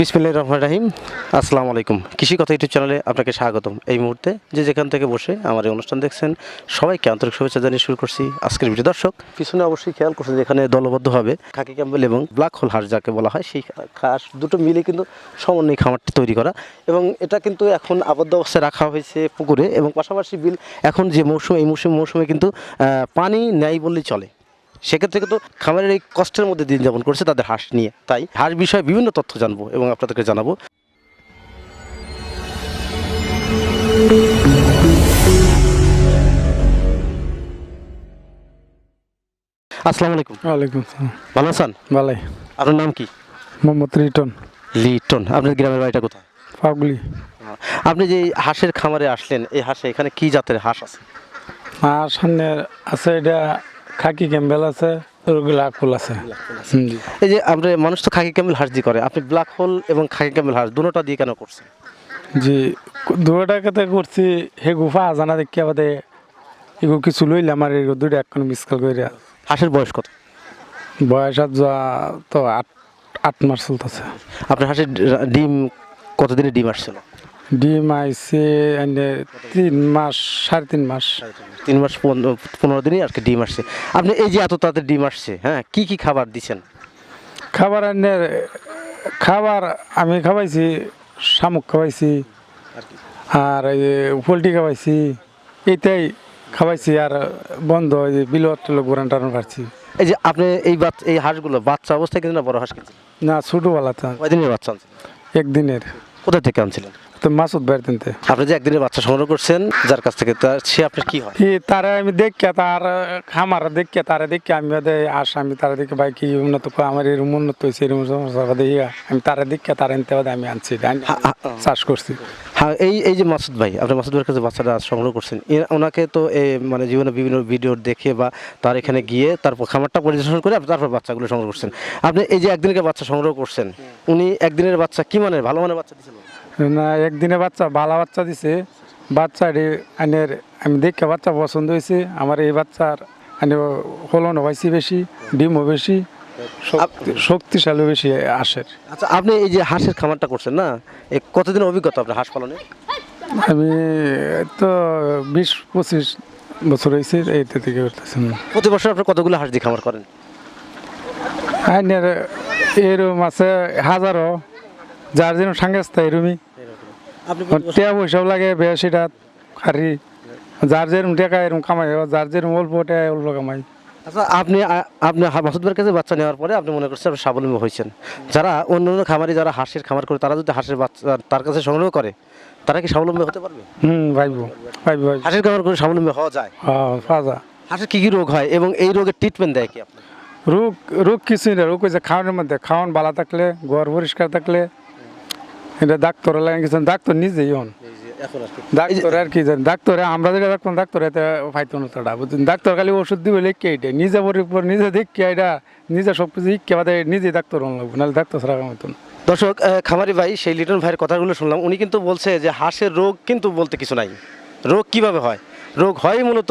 বিসমিল্লাহির রহমান রাহিম। আসসালামু আলাইকুম। কৃষি কথা ইউটিউব চ্যানেলে আপনাকে স্বাগতম। এই মুহূর্তে যে যেখান থেকে বসে আমার এই অনুষ্ঠান দেখছেন, সবাইকে আন্তরিক শুভেচ্ছা জানিয়ে শুরু করছি আজকের ভিডিও। দর্শক, পিছনে অবশ্যই খেয়াল করছেন যেখানে দলবদ্ধভাবে খাকি ক্যাম্বেল এবং ব্ল্যাক হোল হাঁস যাকে বলা হয়। সেই হাঁস দুটো মিলে কিন্তু সমন্বয় খামারটি তৈরি করা এবং এটা কিন্তু এখন আবদ্ধ অবস্থায় রাখা হয়েছে পুকুরে এবং পাশাপাশি বিল এখন যে মৌসুম, এই মৌসুম, মৌসুমে কিন্তু পানি নেয় বললেই চলে। সেক্ষেত্রে কিন্তু খামারের এই কষ্টের মধ্যে দিন যাপন করছে তাদের হাঁস নিয়ে। তাই হাঁস বিষয়ে বিভিন্ন তথ্য জানব এবং আপনাদেরকে জানাব। আসসালামু আলাইকুম। ওয়ালাইকুম সালাম ভালো আছেন? ভালাই। আপনার নাম কি? মোহাম্মদ রিটন। লিটন আপনার গ্রামের বাড়িটা কোথায়? পাগলি আপনি যে হাঁসের খামারে আসলেন এই হাঁসে এখানে কি জাতের হাঁস আছে? সামনে আছে এটা খাকি ক্যাম্বেল আছে ওগুলা ফুল আছে। এই যে আমরা মানুষ তো খাকি ক্যামেল হাঁস দিয়ে করে। আপনি ব্ল্যাক হোল এবং খাকি ক্যাম্বেল হাঁস দুটোটা দিয়ে কেন করছেন? জি দুটা কথা করছি হে গুফা জানা দেখি আবাদে এগো কিছু লইলে আমার এগো দুইটা এখন মিসকাল করে হাঁসের বয়স কত? বয়স আর যা তো আট আট মাস চলতেছে। আপনার হাঁসের ডিম কতদিনে ডিম আসছিল? ডিম আইসে তিন মাস সাড়ে তিন মাস। তিন মাস পনেরো দিনই আর কি ডিম আসছে। আপনি এই যে এত তাদের ডিম আসছে হ্যাঁ কি কি খাবার দিচ্ছেন? খাবার এনে খাবার আমি খাওয়াইছি শামুক খাওয়াইছি আর এই পোলট্রি খাওয়াইছি এইটাই খাওয়াইছি আর বন্ধ ওই যে বিলত গোরান টান পারছি এই যে আপনি এই বাচ্চা এই হাঁসগুলো বাচ্চা অবস্থায় কিন্তু না বড় হাঁস কিনছেন? না ছোটোবেলাতে। কয়দিনের বাচ্চা আনছেন? একদিনের। কোথা থেকে আনছিলেন? তো মাসুদ বাইর তিনতে আপনি যে একদিনের বাচ্চা সংগ্রহ করছেন যার কাছ থেকে তার সে আপনার কি হয়? তারা আমি দেখে তার খামার দেখে তারা দেখে আমি আস আমি তারা দেখে ভাই কি উন্নত আমার এরকম উন্নত হয়েছে এরকম সমস্যা দেখি আমি তারা দেখে তারা আনতে বাদে আমি আনছি চাষ করছি। হ্যাঁ এই এই যে মাসুদ ভাই আপনি মাসুদ ভাইয়ের কাছে বাচ্চাটা সংগ্রহ করছেন ওনাকে তো মানে জীবনে বিভিন্ন ভিডিও দেখে বা তার এখানে গিয়ে তারপর খামারটা পরিদর্শন করে তারপর বাচ্চাগুলো সংগ্রহ করছেন। আপনি এই যে একদিনের বাচ্চা সংগ্রহ করছেন উনি একদিনের বাচ্চা কি মানে ভালো মানের বাচ্চা দিয়েছিল না একদিনে বাচ্চা ভালো বাচ্চা দিছে। বাচ্চা আনের আমি দেখে বাচ্চা পছন্দ হয়েছে। আমার এই বাচ্চার আনে ফলন হয়েছে বেশি ডিমও বেশি শক্তিশালী বেশি হাঁসের আচ্ছা আপনি এই যে হাঁসের খামারটা করছেন না এ কতদিন অভিজ্ঞতা আপনার হাঁস পালনে? আমি তো বিশ পঁচিশ বছর হয়েছে এইটা থেকে করতেছি প্রতি বছর আপনি কতগুলো হাঁস দিয়ে খামার করেন? আইনের এরম আছে হাজারো। যার যেন সাংস্তা আপনি টিয়া পয়সাও লাগে বেশিটা হারি যার যেরম টাকা এরম কামাই যার যেরম অল্প টাকা অল্প কামাই। আচ্ছা আপনি আপনি হা- কাছে বাচ্চা নেওয়ার পরে আপনি মনে করছেন আপনি স্বাবলম্বী হয়েছেন। যারা অন্য অন্য খামারি যারা হাঁসের খামার করে তারা যদি হাঁসের বাচ্চা তার কাছে সংগ্রহ করে তারা কি স্বাবলম্বী হতে পারবে? হুম ভাইব ভাইব হাঁসের খামার করে স্বাবলম্বী হওয়া যায়? হ্যাঁ ফাজা হাঁসের কি কি রোগ হয় এবং এই রোগের ট্রিটমেন্ট দেয় কি আপনি? রোগ রোগ কিছুই না রোগ হয়েছে খাওয়ানোর মধ্যে। খাওয়ান ভালো থাকলে ঘর পরিষ্কার থাকলে এটা ডাক্তার লাগে কিছু ডাক্তার নিজেই হন। ডাক্তার আর কি ডাক্তারে আমরা যেটা ডাক্তার ডাক্তার এতে ফাইতো না তারা বুঝছেন? ডাক্তার খালি ওষুধ দিবে লিখকে এটা নিজে পর নিজে দেখকে এটা নিজে সব কিছু শিখকে বাদে নিজে ডাক্তার হন লাগবে নাহলে ডাক্তার ছাড়া মতন দর্শক আহ, খামারি ভাই সেই লিটন ভাইয়ের কথাগুলো শুনলাম উনি কিন্তু বলছে যে হাঁসের রোগ কিন্তু বলতে কিছু নাই। রোগ কীভাবে হয়? রোগ হয় মূলত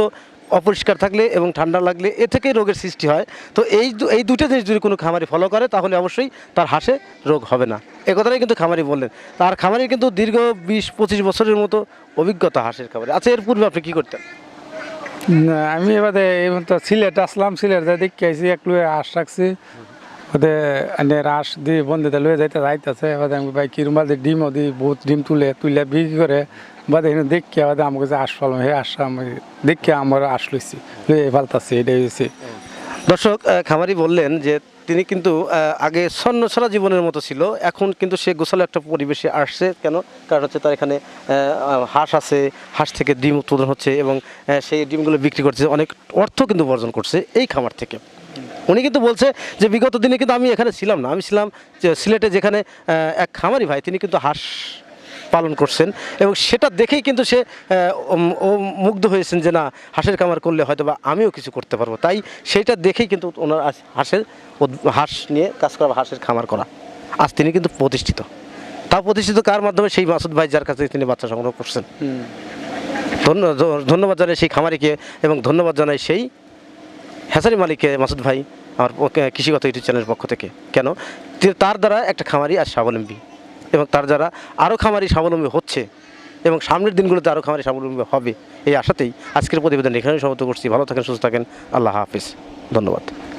অপরিষ্কার থাকলে এবং ঠান্ডা লাগলে এ থেকেই রোগের সৃষ্টি হয়। তো এই এই দুটো জিনিস যদি কোনো খামারি ফলো করে, তাহলে অবশ্যই তার হাঁসে রোগ হবে না। এ কথাটাই কিন্তু খামারি বললেন। তার খামারি কিন্তু দীর্ঘ বিশ, পঁচিশ বছরের মতো অভিজ্ঞতা হাঁসের খামারে। আচ্ছা এর পূর্বে আপনি কী করতেন? আমি এবারে তো সিলেট আসলাম, সিলেট যাই দেখে আইসি এক লুয়ে আশ রাখছি। ওদের রাস দিয়ে বন্ধুতে লয়ে যাইতে যাইতেছে। এবার আমি ভাই কিরম বাদে ডিমও দিই, বহুত ডিম তুলে তুলে বিক্রি করে বাদে এখানে দেখে বাদে আমাকে যে আস পালাম হে আস আমি দেখে আমার আস লইছি। লয়ে ফালতাছি এটাই হয়েছে দর্শক খামারি বললেন যে তিনি কিন্তু আগে ছন্ন ছড়া জীবনের মতো ছিল, এখন কিন্তু সে গোছালো একটা পরিবেশে আসছে। কেন? কারণ হচ্ছে তার এখানে হাঁস আছে, হাঁস থেকে ডিম উৎপাদন হচ্ছে এবং সেই ডিমগুলো বিক্রি করছে, অনেক অর্থ কিন্তু বর্জন করছে এই খামার থেকে। উনি কিন্তু বলছে যে বিগত দিনে কিন্তু আমি এখানে ছিলাম না। আমি ছিলাম সিলেটে যেখানে এক খামারি ভাই, তিনি কিন্তু হাঁস পালন করছেন এবং সেটা দেখেই কিন্তু সে মুগ্ধ হয়েছেন যে না হাঁসের খামার করলে হয়তো বা আমিও কিছু করতে পারব। তাই সেইটা দেখেই কিন্তু ওনার হাঁসের হাঁস নিয়ে কাজ করা হাঁসের খামার করা আজ তিনি কিন্তু প্রতিষ্ঠিত। তা প্রতিষ্ঠিত কার মাধ্যমে? সেই মাসুদ ভাই যার কাছে তিনি বাচ্চা সংগ্রহ করছেন। ধন্য- ধন্যবাদ জানাই সেই খামারিকে এবং ধন্যবাদ জানাই সেই হ্যাসারি মালিককে মাসুদ ভাই আমার কৃষিগত ইউটিউব চ্যানেলের পক্ষ থেকে। কেন? তার দ্বারা একটা খামারি আর স্বাবলম্বী। এবং তার যারা আরও খামারি স্বাবলম্বী হচ্ছে এবং সামনের দিনগুলোতে আরও খামারি স্বাবলম্বী হবে, এই আশাতেই আজকের প্রতিবেদন এখানে সমাপ্ত করছি। ভালো থাকেন, সুস্থ থাকেন। আল্লাহ হাফিজ। ধন্যবাদ।